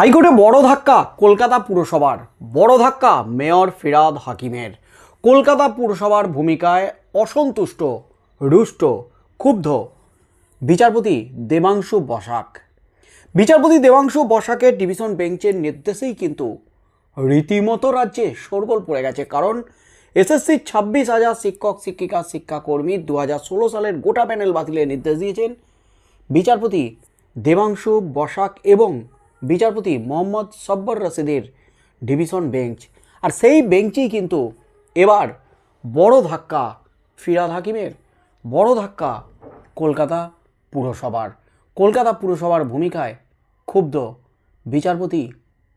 হাইকোর্টে বড় ধাক্কা কলকাতা পুরসভার। বড় ধাক্কা মেয়র ফিরাদ হাকিমের। কলকাতা পুরসভার ভূমিকায় অসন্তুষ্ট, রুষ্ট, ক্ষুব্ধ বিচারপতি দেবাংশু বসাক। বিচারপতি দেবাংশু বসাকের ডিভিশন বেঞ্চের নির্দেশেই কিন্তু রীতিমতো রাজ্যে শোরগোল পড়ে গেছে। কারণ এসএসসি ছাব্বিশ হাজার শিক্ষক, শিক্ষিকা, শিক্ষাকর্মী দু হাজার ষোলো সালের গোটা প্যানেল বাতিলের নির্দেশ দিয়েছেন বিচারপতি দেবাংশু বসাক এবং বিচারপতি মোহাম্মদ সব্বর রশিদের ডিভিশন বেঞ্চ। আর সেই বেঞ্চেই কিন্তু এবার বড় ধাক্কা ফিরাদ হাকিমের, বড় ধাক্কা কলকাতা পুরসভার। কলকাতা পুরসভার ভূমিকায় ক্ষুব্ধ বিচারপতি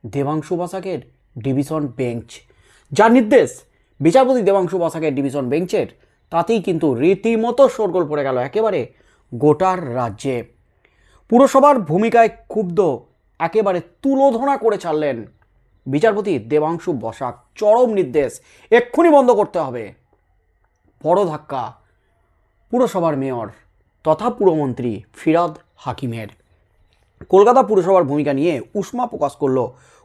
দেবাংশু বসাকের ডিভিশন বেঞ্চ। যার নির্দেশ, বিচারপতি দেবাংশু বসাকের ডিভিশন বেঞ্চের, তাতেই কিন্তু রীতিমতো শোরগোল পড়ে গেল একেবারে গোটার রাজ্যে। পুরসভার ভূমিকায় ক্ষুব্ধ একেবারে তুলোধনা করে ছাড়লেন। বিচারপতি দেবাংশু বসাক, চরম নির্দেশ, এক্ষুনি বন্ধ করতে হবে। বড় ধাক্কা, পুরসভার মেয়র তথা পুরমন্ত্রী ফিরাদ হাকিমের। কলকাতা পুরসভার ভূমিকা নিয়ে উষ্মা প্রকাশ করল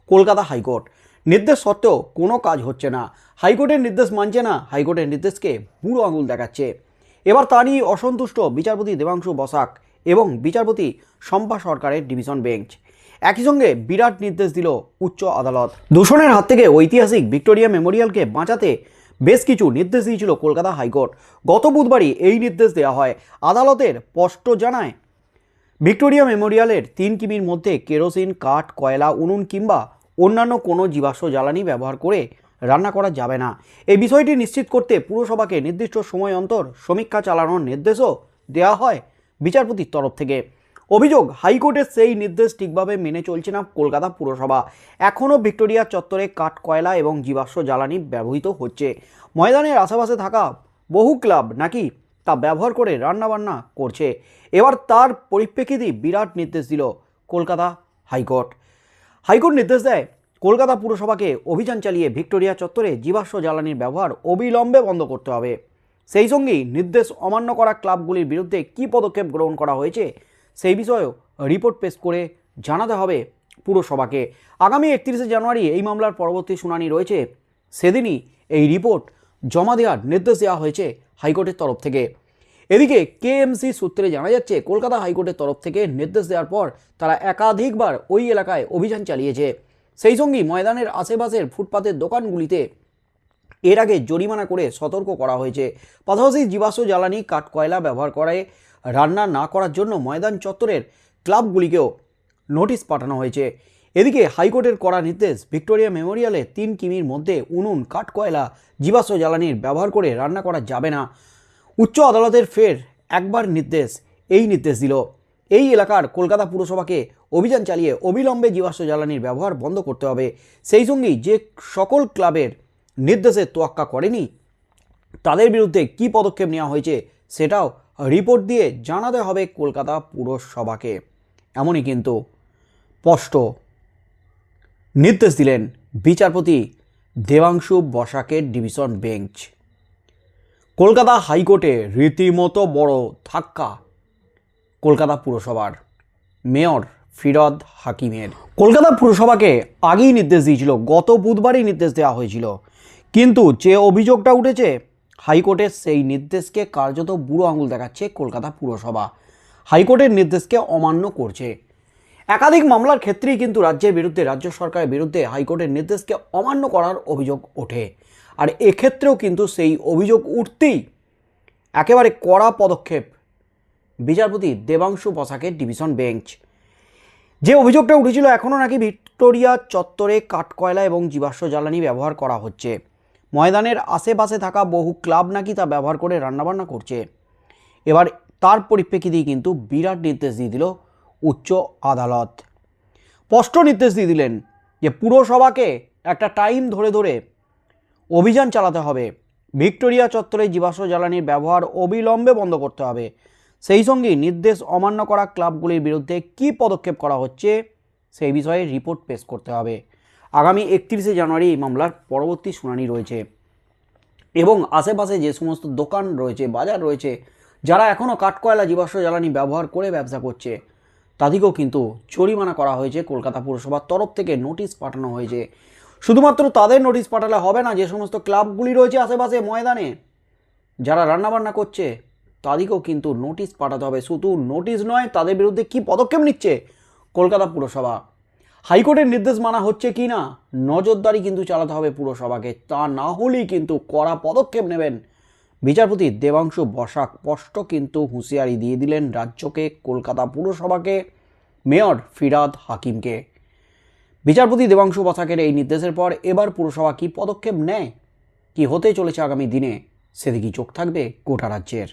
কলকাতা হাইকোর্ট। নির্দেশ সত্ত্বেও কোনো কাজ হচ্ছে না। হাইকোর্টের নির্দেশ মানছে না, হাইকোর্টের নির্দেশকে বুড়ো আঙুল দেখাচ্ছে। এবার তারই অসন্তুষ্ট বিচারপতি দেবাংশু বসাক এবং বিচারপতি শম্পা সরকারের ডিভিশন বেঞ্চ। একই সঙ্গে বিরাট নির্দেশ দিল উচ্চ আদালত। দূষণের হাত থেকে ঐতিহাসিক ভিক্টোরিয়া মেমোরিয়ালকে বাঁচাতে বেশ কিছু নির্দেশ দিয়েছিল কলকাতা হাইকোর্ট। গত বুধবারই এই নির্দেশ দেওয়া হয়। আদালতের স্পষ্ট জানায়, ভিক্টোরিয়া মেমোরিয়ালের তিন কিমির মধ্যে কেরোসিন, কাঠ, কয়লা, উনুন কিংবা অন্যান্য কোনো জীবাশ্ম জ্বালানি ব্যবহার করে রান্না করা যাবে না। এই বিষয়টি নিশ্চিত করতে পুরসভাকে নির্দিষ্ট সময় অন্তর সমীক্ষা চালানোর নির্দেশও দেওয়া হয় বিচারপতির তরফ থেকে। অভিযোগ হাইকোর্টের সেই নির্দেশ ঠিকভাবে মেনে চলছে না কলকাতা পুরসভা। এখনও ভিক্টোরিয়া চত্বরে কাঠ, কয়লা এবং জীবাশ্ম জ্বালানি ব্যবহৃত হচ্ছে। ময়দানের আশেপাশে থাকা বহু ক্লাব নাকি তা ব্যবহার করে রান্নাবান্না করছে। এবার তার পরিপ্রেক্ষিতেই বিরাট নির্দেশ দিল কলকাতা হাইকোর্ট। হাইকোর্ট নির্দেশ দেয়, কলকাতা পুরসভাকে অভিযান চালিয়ে ভিক্টোরিয়া চত্বরে জীবাশ্ম জ্বালানির ব্যবহার অবিলম্বে বন্ধ করতে হবে। সেই সঙ্গেই নির্দেশ অমান্য করা ক্লাবগুলির বিরুদ্ধে কী পদক্ষেপ গ্রহণ করা হয়েছে সেই বিষয়েও রিপোর্ট পেশ করে জানাতে হবে পুরসভাকে। আগামী একত্রিশে জানুয়ারি এই মামলার পরবর্তী শুনানি রয়েছে। সেদিনই এই রিপোর্ট জমা দেওয়ার নির্দেশ দেওয়া হয়েছে হাইকোর্টের তরফ থেকে। এদিকে কেএমসি সূত্রে জানা যাচ্ছে, কলকাতা হাইকোর্টের তরফ থেকে নির্দেশ দেওয়ার পর তারা একাধিকবার ওই এলাকায় অভিযান চালিয়েছে। সেই সঙ্গেই ময়দানের আশেপাশের ফুটপাতের দোকানগুলিতে এর আগে জরিমানা করে সতর্ক করা হয়েছে। পাশাপাশি জীবাশ্ম জ্বালানি কাঠ কয়লা ব্যবহার করায় রান্না না করার জন্য ময়দান চত্বরের ক্লাবগুলিকেও নোটিশ পাঠানো হয়েছে। এদিকে হাইকোর্টের করা নির্দেশ, ভিক্টোরিয়া মেমোরিয়ালে তিন কিমির মধ্যে উনুন কাঠ কয়লা জীবাশ্ম জ্বালানির ব্যবহার করে রান্না করা যাবে না। উচ্চ আদালতের ফের একবার নির্দেশ, এই নির্দেশ দিল। এই এলাকার কলকাতা পুরসভাকে অভিযান চালিয়ে অবিলম্বে জীবাশ্ম জ্বালানির ব্যবহার বন্ধ করতে হবে। সেই সঙ্গেই যে সকল ক্লাবের নির্দেশে তোয়াক্কা করেনি। তাদের বিরুদ্ধে কী পদক্ষেপ নেওয়া হয়েছে সেটাও রিপোর্ট দিয়ে জানাতে হবে কলকাতা পুরসভাকে। এমনই কিন্তু স্পষ্ট নির্দেশ দিলেন বিচারপতি দেবাংশু বসাকের ডিভিশন বেঞ্চ। কলকাতা হাইকোর্টে রীতিমতো বড় ধাক্কা কলকাতা পুরসভার। মেয়র ফিরদ হাকিমের। কলকাতা পুরসভাকে আগেই নির্দেশ দিয়েছিল, গত বুধবারই নির্দেশ দেওয়া হয়েছিল। কিন্তু যে অভিযোগটা উঠেছে হাইকোর্টের সেই নির্দেশকে কার্যত বুড়ো আঙুল দেখাচ্ছে কলকাতা পুরসভা। হাইকোর্টের নির্দেশকে অমান্য করছে। একাধিক মামলার ক্ষেত্রেই কিন্তু রাজ্যের বিরুদ্ধে, রাজ্য সরকারের বিরুদ্ধে হাইকোর্টের নির্দেশকে অমান্য করার অভিযোগ ওঠে। আর এক্ষেত্রেও কিন্তু সেই অভিযোগ উঠতেই একেবারে কড়া পদক্ষেপ বিচারপতি দেবাংশু বসাকের ডিভিশন বেঞ্চ। যে অভিযোগটা উঠেছিল, এখনও নাকি ভিক্টোরিয়া চত্বরে কাঠকয়লা এবং জীবাশ্ম জ্বালানি ব্যবহার করা হচ্ছে। ময়দানের আশেপাশে থাকা বহু ক্লাব নাকি তা ব্যবহার করে রান্নাবান্না করছে। এবার তার পরিপ্রেক্ষিতেই কিন্তু বিরাট নির্দেশ দিয়ে দিল উচ্চ আদালত। স্পষ্ট নির্দেশ দিয়ে দিলেন যে পুরসভাকে একটা টাইম ধরে ধরে অভিযান চালাতে হবে। ভিক্টোরিয়া চত্বরে জীবাশ্ম জ্বালানির ব্যবহার অবিলম্বে বন্ধ করতে হবে। সেই সঙ্গেই নির্দেশ অমান্য করা ক্লাবগুলির বিরুদ্ধে কী পদক্ষেপ করা হচ্ছে সেই বিষয়ে রিপোর্ট পেশ করতে হবে। আগামী একত্রিশে জানুয়ারি এই মামলার পরবর্তী শুনানি রয়েছে। এবং আশেপাশে যে সমস্ত দোকান রয়েছে, বাজার রয়েছে, যারা এখনও কাঠকয়লা জীবাশ্ম জ্বালানি ব্যবহার করে ব্যবসা করছে, তাদেরকেও কিন্তু জরিমানা করা হয়েছে। কলকাতা পুরসভার তরফ থেকে নোটিশ পাঠানো হয়েছে। শুধুমাত্র তাদের নোটিশ পাঠালে হবে না, যে সমস্ত ক্লাবগুলি রয়েছে আশেপাশে ময়দানে, যারা রান্নাবান্না করছে, তাদেরকেও কিন্তু নোটিশ পাঠাতে হবে। শুধু নোটিশ নয়, তাদের বিরুদ্ধে কি পদক্ষেপ নিচ্ছে কলকাতা পুরসভা? হাইকোর্টের নির্দেশ মানা হচ্ছে কি না? নজরদারি কিন্তু চালাতে হবে পুরসভাকে, তা না হলেই কিন্তু কড়া পদক্ষেপ নেবেন। বিচারপতি দেবাংশু বসাক স্পষ্ট কিন্তু হুঁশিয়ারি দিয়ে দিলেন রাজ্যকে, কলকাতা পুরসভাকে, মেয়র ফিরাদ হাকিমকে। বিচারপতি দেবাংশু বসাকের এই নির্দেশের পর এবার পুরসভা কি পদক্ষেপ নেয়? কি হতে চলেছে আগামী দিনে? সেদিকেই চোখ থাকবে গোটা রাজ্যের।